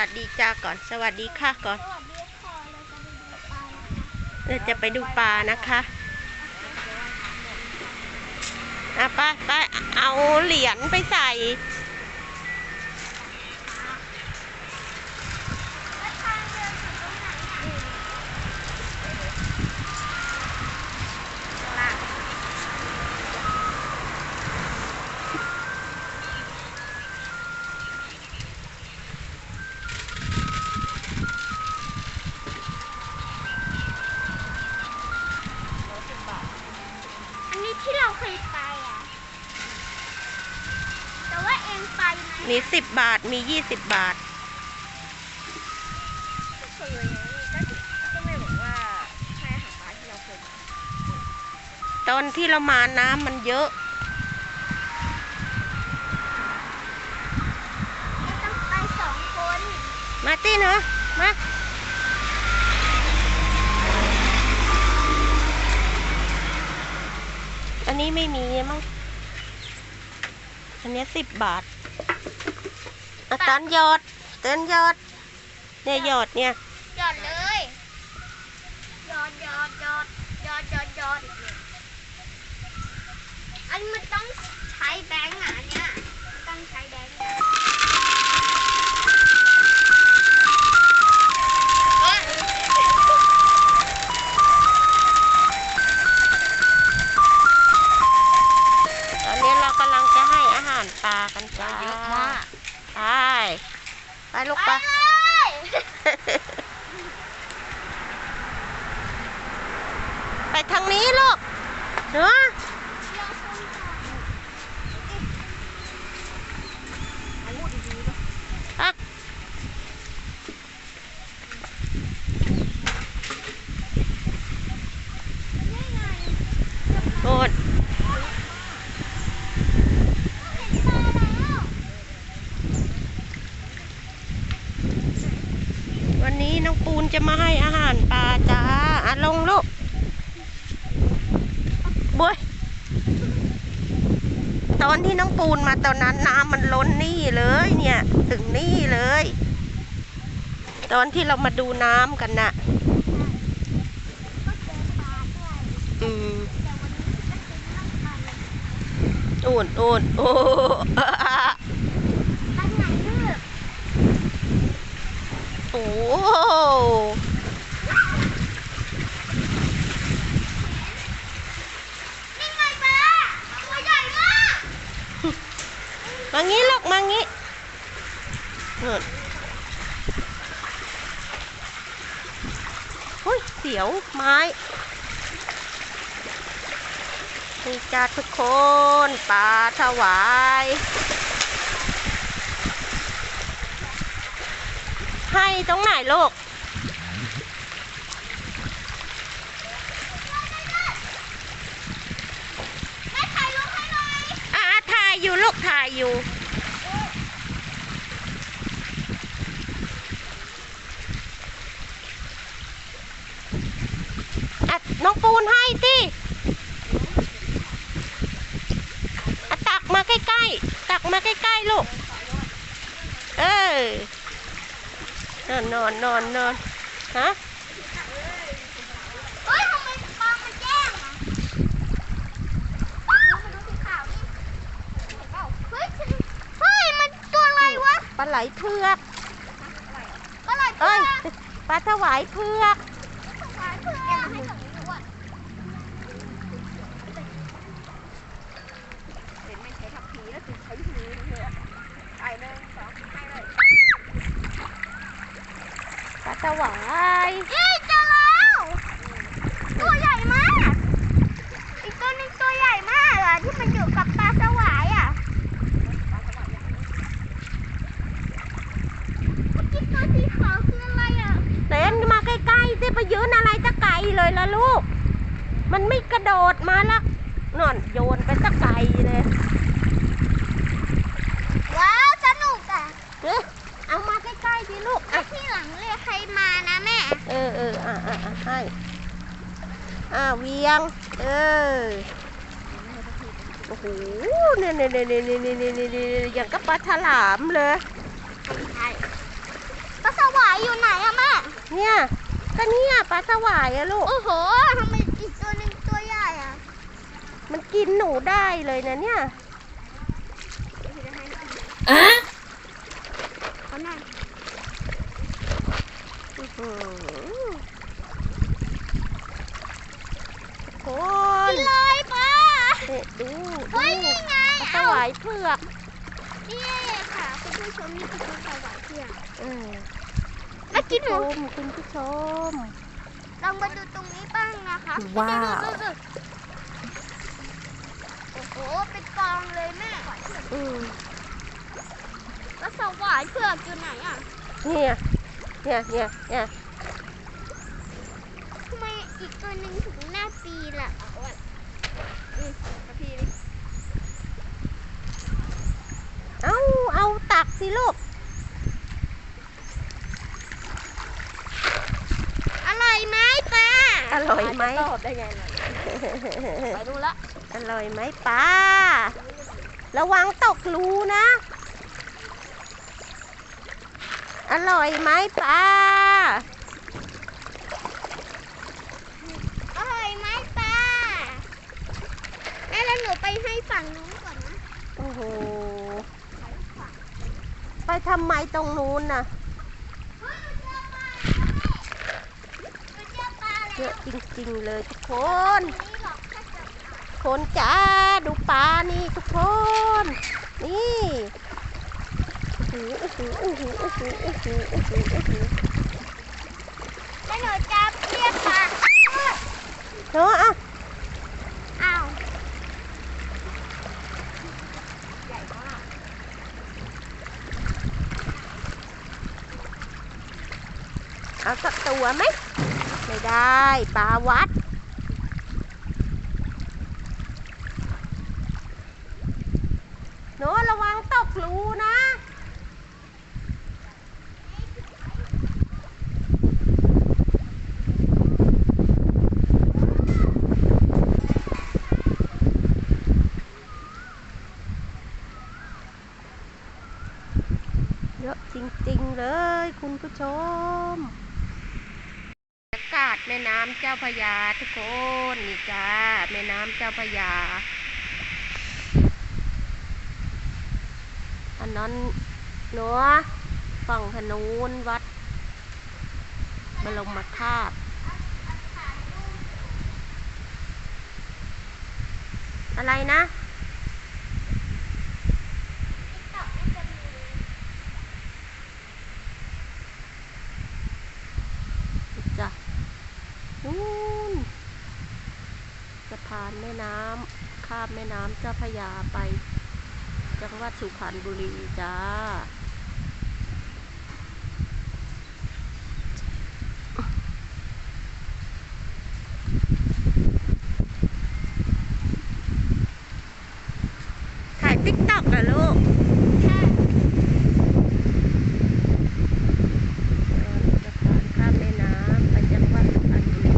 วัสดีจ้าก่อน สวัสดีค่ะก่อนสวัสดีค่ะเราจะไปดูปลานะคะเราจะไปดูปลานะคะอะไปไปเอาเหรียญไปใส่ มมีสิบบาท มียี่สิบบาทเคยก็ก็ไม่บอกว่าให้อาหารปลาที่เราเคยมาตอนที่เรามาน้ำมันเยอะเราต้องไปสองคนมาตี้เนาะมา อันนี้ไม่มีมั้ง อันเนี้สิบบาท อาตันหยอด เต้นหยอด เนี่ยหยอดเนี่ย หยอดเลยหยอดหยอดหยอดหยอดหยอดหยอดอันมันต้องใช้แบงค์อะอันเนี่ยมัน ทางนี้ลูกเนาะอะโอดวันนี้น้องปูนจะมาให้อาหารปลาจ้าอะลงลูกบวย ตอนที่น้องปูนมาตอนนั้นน้ำมันล้นนี่เลยเนี่ย ถึงนี่เลย ตอนที่เรามาดูน้ำกันน่ะอืมโอนโอนโอ้โอ้มางี้ลูกมางี้ นู่นหุ้ย เสียว ไม้นี่จ้าทุกคนปลาถวายให้ตรงไหนลูกอ่าถ่ายอยู่ลูกถ่ายอยู่ นให้สิตักมาใกล้ๆ ตักมาใกล้ๆลูก เออนอนนอนนอนนอนฮะปลาไหลเพือก ปลาไหลเพือก เอ้ย ปลาถวายเพือก วายเอ้ยเจอแล้ว ตัวใหญ่มาก อีกตัวหนึงตัวใหญ่มากอะที่มันอยู่กับปลาสวายอะเมื่อกี้ตัวสีขาวคืออะไรอะเต้นมาใกล้ๆสิไปยืนอะไรตะไกลเลยละลูก มันไม่กระโดดมาละนอนโยนไปตะไกลเลย เออเอออะอะอะให้อะเวียง เออโอ้โหเนี่ยเนี่ยเนี่ยเนี่ยเนี่ยนี่อย่างกับปลาฉลามเลยใช่ปลาสวายอยู่ไหนอะแม่เนี่ยก็เนี่ยปลาสวายอะลูก โอ้โหทำไมอีกตัวหนึ่งตัวใหญ่อะมันกินหนูได้เลยนะเนี่ยอะ เอาวายเผือกนี่ค่ะคุณผู้ชมนี่คือปลาสวายเผือกเออเมื่อกี้หนูชมคุณผู้ชมลองมาดูตรงนี้บ้างนะคะว้าวดูๆๆโอ้โหเป็นกองเลยแม่อืมแล้วสวายเผือกอยู่ไหนอะเนี่ยเนี่ยเนี่ยเนี่ยทำไมอีกตัวหนึ่งถึงหน้าปีล่ะอ้วนอืมกระพีนี่ เอาเอาตัก สิลูก อร่อยไหมป้าอร่อยไหมตอบได้ไงล่ะไปดูละ อร่อยไหมป้า ระวังตกรูนะ อร่อยไหมป้า อร่อยไหมป้าแม่แล้วหนูไปให้ฝั่งนู้นก่อนนะ โอ้โห ไปทำไมตรงนู้นน่ะเฮ้ยหนูเจอปลาหนูเจอปลาเยแล้วอะจริงๆเลยทุกคนนี่หรอกถ้าเกิดคนจ้าดูปลานี่ทุกคน นี่โอ้โหโอ้โหโอ้โหโอ้โหโอ้โหโอ้โหแล้วหนูจะเรียกปลาเนาะอะ อ้าว เอาสักตัวไหม ไม่ได้ปลาวัด โนระวังตกรูนะเยอะจริง ๆ เลยคุณผู้ชมากาศแม่น้ำเจ้าพระยาทุกคนนี่จ้าแม่น้ำเจ้าพระยา อันนั้นเนาะฝั่งพนูนวัดบรมธาตุอะไรนะนู่นสะพานแม่น้ำข้ามแม่ น้ำเจ้าพระยาไปจังหวัดสุพรรณบุรีจ้า ถ่ายติ๊กต็อกอะลูก สะพานข้ามแม่น้ำไปจังหวัดสุพรรณบุรี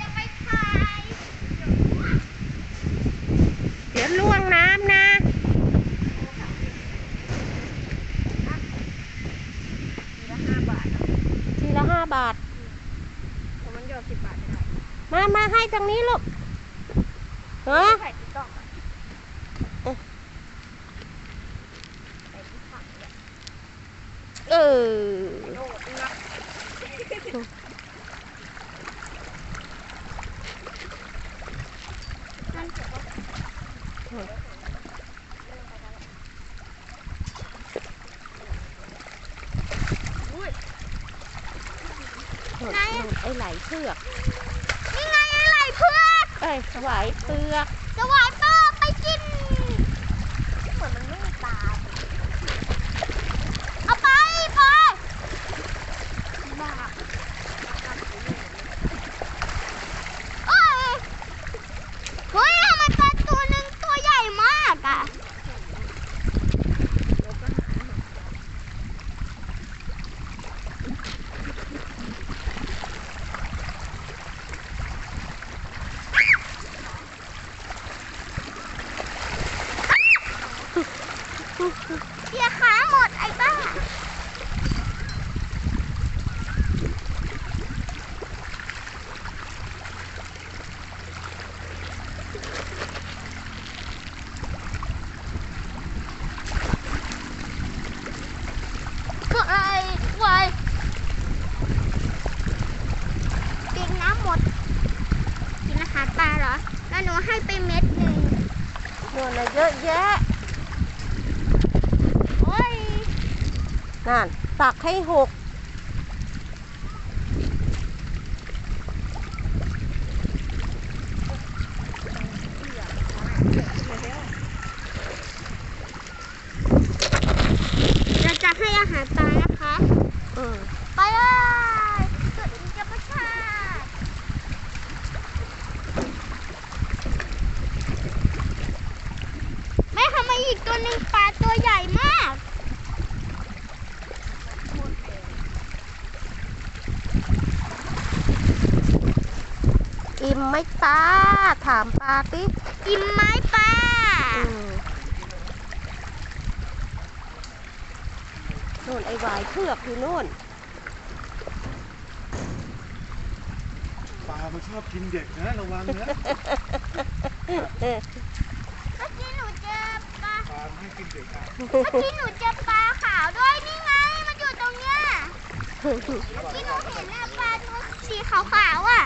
จะไปถ่าย เดี๋ยวล่วงน้ำนะ ละห้าบาท ทีละห้าบาท ผม มามาให้ตรงนี้ลูกฮะถ่ายติ๊กต็อกอะใส่ที่ผักเนี่ยเออ โดดนะนั่นเสร็จแล้วอุ้ย ไหนอะไอ้ไหลเผือกนี่ไงอะไรเพื่อนเอ้ยไหวเผือก Kìa khá một anh ba เป็นน้ำหมด กินอาหารปลาเหรอ แล้วหนูให้ไปเม็ดหนึ่งหมดเลยเยอะแยะ นั่นตักให้หกเราจะให้อาหารปลานะคะอืมไปเลยสุดจะประชาติแม่ทำไมอีกตัวหนึ่งปลาตัวใหญ่มาก อิ่มไหมตาถามปลาติอิ่มไหมปลาอืมนู่นไอ้วายเชือกอยู่นู่นปลามันชอบกินเด็กนะระวังนะเออเมื่อกี้หนูเจอปลาปลามันให้กินเด็กอะเมื่อกี้หนูเจอปลาขาวด้วยนี่ไงมันอยู่ตรงเนี้ยเมื่อกี้หนูเห็นน่ะปลาตัวสีขาวๆอะ